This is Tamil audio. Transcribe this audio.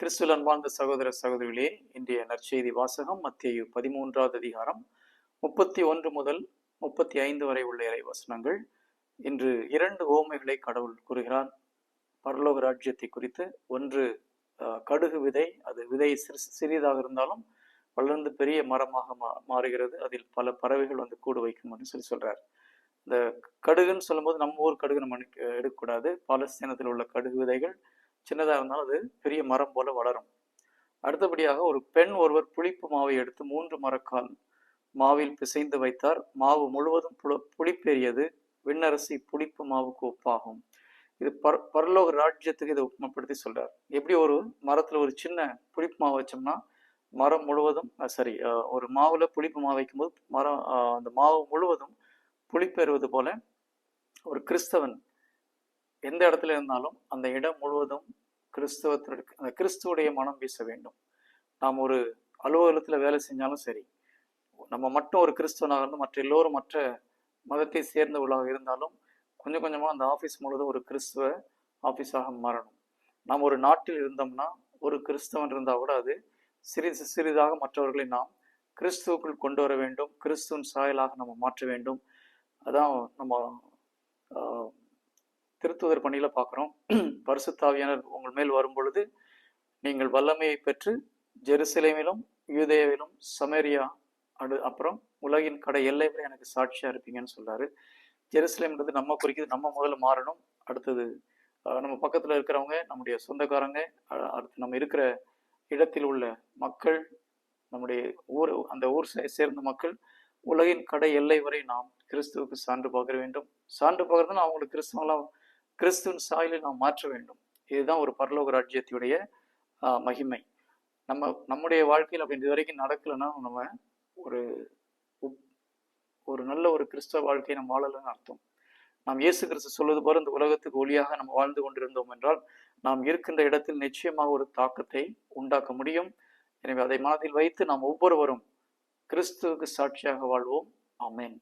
கிறிஸ்துவ அன்பார்ந்த சகோதர சகோதரிகளே இன்றைய நற்செய்தி வாசகம் மத்திய பதிமூன்றாவது அதிகாரம் முப்பத்தி ஒன்று முதல் முப்பத்தி ஐந்து வரை உள்ள இறை வசனங்கள் இன்று இரண்டு ஓமைகளை கடவுள் கூறுகிறார். பரலோக ராஜ்யத்தை குறித்து ஒன்று அஹ், கடுகு விதை அது விதை சிறு சிறியதாக இருந்தாலும் வளர்ந்து பெரிய மரமாக மா மாறுகிறது. அதில் பல பறவைகள் வந்து கூடு வைக்கும் அப்படின்னு சொல்லி சொல்றார். இந்த கடுகுன்னு சொல்லும்போது நம்ம ஊர் கடுகு நம்ம எடுக்கக்கூடாது. பாலஸ்தீனத்தில் உள்ள கடுகு விதைகள் சின்னதாக இருந்தாலும் அது பெரிய மரம் போல வளரும். அடுத்தபடியாக ஒரு பெண் ஒருவர் புளிப்பு மாவை எடுத்து மூன்று மரக்கால் மாவில் பிசைந்து வைத்தார். மாவு முழுவதும் புல புளிப்பேறியது. விண்ணரசி புளிப்பு மாவுக்கு ஒப்பாகும். இது பர் பரலோக ராஜ்யத்துக்கு இதை உப்புமப்படுத்தி சொல்றார். எப்படி ஒரு மரத்துல ஒரு சின்ன புளிப்பு மாவு வச்சோம்னா மரம் முழுவதும் சரி ஒரு மாவுல புளிப்பு மாவு வைக்கும்போது மரம் அந்த மாவு முழுவதும் புளிப்பேறுவது போல ஒரு கிறிஸ்தவன் எந்த இடத்துல இருந்தாலும் அந்த இடம் முழுவதும் கிறிஸ்தவத்திற்கு அந்த கிறிஸ்துவுடைய மனம் வீச வேண்டும். நாம் ஒரு அலுவலகத்தில் வேலை செஞ்சாலும் சரி நம்ம மட்டும் ஒரு கிறிஸ்தவனாக இருந்து மற்ற எல்லோரும் மற்ற மதத்தை சேர்ந்தவர்களாக இருந்தாலும் கொஞ்சம் கொஞ்சமாக அந்த ஆஃபீஸ் முழுவதும் ஒரு கிறிஸ்துவ ஆஃபீஸாக மாறணும். நாம் ஒரு நாட்டில் இருந்தோம்னா ஒரு கிறிஸ்தவன் இருந்தால் கூட அது சிறிது சிறிதாக மற்றவர்களை நாம் கிறிஸ்துவுக்குள் கொண்டு வர வேண்டும். கிறிஸ்துவின் சாயலாக நம்ம மாற்ற வேண்டும். அதான் நம்ம திருத்துதர் பணியில் பார்க்குறோம் பரிசுத்தாவியானர் உங்கள் மேல் வரும்பொழுது நீங்கள் வல்லமையை பெற்று ஜெருசலேமிலும் யூதேவிலும் சமேரியா அடு அப்புறம் உலகின் கடை எல்லை வரை எனக்கு சாட்சியாக இருப்பீங்கன்னு சொல்கிறாரு ஜெருசலேம்ன்றது நம்ம குறிக்குது நம்ம முதல்ல மாறணும். அடுத்தது நம்ம பக்கத்தில் இருக்கிறவங்க நம்முடைய சொந்தக்காரங்க அடுத்து நம்ம இருக்கிற இடத்தில் உள்ள மக்கள் நம்முடைய ஊர் அந்த ஊர் சேர்ந்த மக்கள் உலகின் கடை எல்லை வரை நாம் கிறிஸ்துவுக்கு சான்று பார்க்க வேண்டும். சான்று பார்க்கறதுன்னா அவங்களுக்கு கிறிஸ்துவெல்லாம் கிறிஸ்துவின் சாயலில் நாம் மாற்ற வேண்டும். இதுதான் ஒரு பரலோக ராஜ்யத்துடைய மகிமை. நம்ம நம்முடைய வாழ்க்கையில் அப்படி இது வரைக்கும் நடக்கலைன்னா நம்ம ஒரு ஒரு நல்ல ஒரு கிறிஸ்தவ வாழ்க்கையை நம்ம வாழலைன்னு அர்த்தம். நாம் இயேசு கிறிஸ்து சொல்வது போல இந்த உலகத்துக்கு ஒளியாக நம்ம வாழ்ந்து கொண்டிருந்தோம் என்றால் நாம் இருக்கின்ற இடத்தில் நிச்சயமாக ஒரு தாக்கத்தை உண்டாக்க முடியும். எனவே அதை மனதில் வைத்து நாம் ஒவ்வொருவரும் கிறிஸ்துவுக்கு சாட்சியாக வாழ்வோம். ஆமென்.